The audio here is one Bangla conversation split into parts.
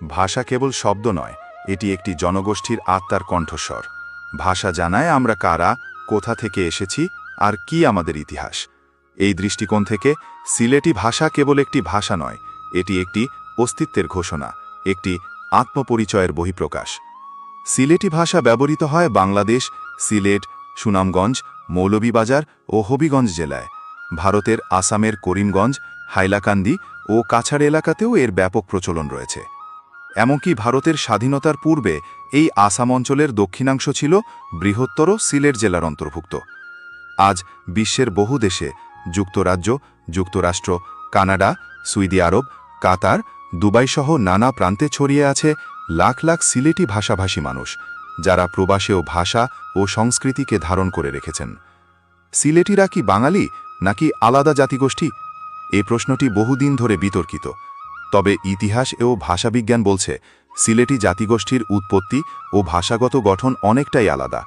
ভাষা কেবল শব্দ নয়, এটি একটি জনগোষ্ঠীর আত্মার কণ্ঠস্বর। ভাষা জানায় আমরা কারা, কোথা থেকে এসেছি, আর কি আমাদের ইতিহাস। এই দৃষ্টিকোণ থেকে সিলেটি ভাষা কেবল একটি ভাষা নয়, এটি একটি অস্তিত্বের ঘোষণা, একটি আত্মপরিচয়ের বহিঃপ্রকাশ। সিলেটি ভাষা ব্যবহৃত হয় বাংলাদেশ, সিলেট, সুনামগঞ্জ, মৌলভীবাজার ও হবিগঞ্জ জেলায়। ভারতের আসামের করিমগঞ্জ, হাইলাকান্দি ও কাছাড় এলাকাতেও এর ব্যাপক প্রচলন রয়েছে। এমনকি ভারতের স্বাধীনতার পূর্বে এই আসাম অঞ্চলের দক্ষিণাংশ ছিল বৃহত্তর সিলেট জেলার অন্তর্ভুক্ত। আজ বিশ্বের বহু দেশে যুক্তরাজ্য, যুক্তরাষ্ট্র, কানাডা সুইদি আরব, কাতার, দুবাইসহ নানা প্রান্তে ছড়িয়ে আছে লাখ লাখ সিলেটি ভাষাভাষী মানুষ, যারা প্রবাসেও ভাষা ও সংস্কৃতিকে ধারণ করে রেখেছেন। সিলেটিরা কি বাঙালি নাকি আলাদা জাতিগোষ্ঠী? এই প্রশ্নটি বহুদিন ধরে বিতর্কিত। তবে ইতিহাস ও ভাষাবিজ্ঞান বলছে সিলেটি জাতিগোষ্ঠীর উৎপত্তি ও ভাষাগত গঠন অনেকটাই আলাদা।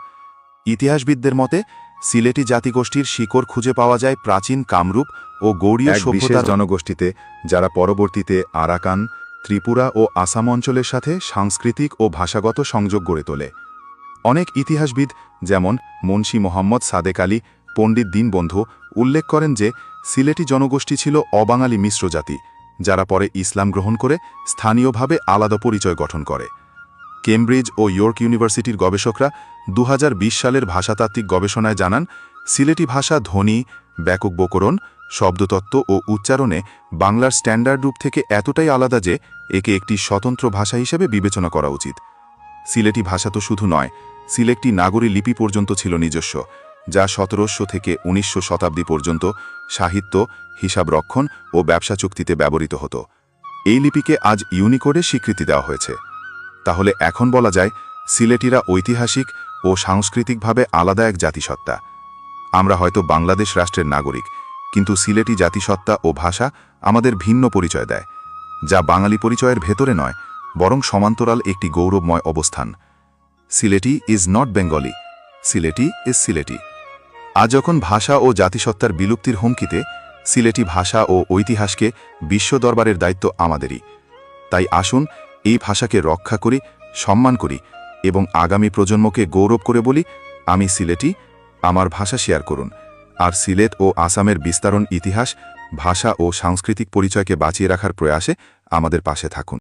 ইতিহাসবিদদের মতে সিলেটি জাতিগোষ্ঠীর শিকড় খুঁজে পাওয়া যায় প্রাচীন কামরূপ ও গৌড়ীয় সভ্যতা জনগোষ্ঠীতে যারা পরবর্তীতে আরাকান ত্রিপুরা ও আসাম অঞ্চলের সাথে সাংস্কৃতিক ও ভাষাগত সংযোগ গড়ে তোলে। অনেক ইতিহাসবিদ যেমন মুন্সী মোহাম্মদ সাদেক আলী পণ্ডিত দীনবন্ধু উল্লেখ করেন যে সিলেটি জনগোষ্ঠী ছিল অবাঙালি মিশ্র জাতি। যারা পরে ইসলাম গ্রহণ করে স্থানীয়ভাবে আলাদা পরিচয় গঠন করে। কেমব্রিজ ও ইয়র্ক ইউনিভার্সিটির গবেষকরা দু হাজার বিশ সালের ভাষাতাত্ত্বিক গবেষণায় জানান, সিলেটি ভাষা ধ্বনি, ব্যাপক বকরণ, শব্দতত্ত্ব ও উচ্চারণে বাংলার স্ট্যান্ডার্ড রূপ থেকে এতটাই আলাদা যে একে একটি স্বতন্ত্র ভাষা হিসেবে বিবেচনা করা উচিত। সিলেটি ভাষা তো শুধু নয়, সিলেকটি নাগরী লিপি পর্যন্ত ছিল নিজস্ব। যা সতেরোশো থেকে উনিশশো শতাব্দী পর্যন্ত সাহিত্য, হিসাব রক্ষণ ও ব্যবসা চুক্তিতে ব্যবহৃত হতো। এই লিপিকে আজ ইউনিকোডে স্বীকৃতি দেওয়া হয়েছে। তাহলে এখন বলা যায়, সিলেটিরা ঐতিহাসিক ও সাংস্কৃতিকভাবে আলাদা এক জাতিসত্তা। আমরা হয়তো বাংলাদেশ রাষ্ট্রের নাগরিক, কিন্তু সিলেটি জাতিসত্তা ও ভাষা আমাদের ভিন্ন পরিচয় দেয়, যা বাঙালি পরিচয়ের ভেতরে নয়, বরং সমান্তরাল একটি গৌরবময় অবস্থান। Sylheti is not Bengali, Sylheti is Sylheti. আজ যখন ভাষা ও জাতিসত্তার বিলুপ্তির হুমকিতে, সিলেটি ভাষা ও ঐতিহাসকে বিশ্ব দরবারের দায়িত্ব আমাদেরই। তাই আসুন, এই ভাষাকে রক্ষা করি, সম্মান করি এবং আগামী প্রজন্মকে গৌরব করে বলি, আমি সিলেটি, আমার ভাষা শেয়ার করুন। আর সিলেট ও আসামের বিস্তারণ ইতিহাস, ভাষা ও সাংস্কৃতিক পরিচয়কে বাঁচিয়ে রাখার প্রয়াসে আমাদের পাশে থাকুন।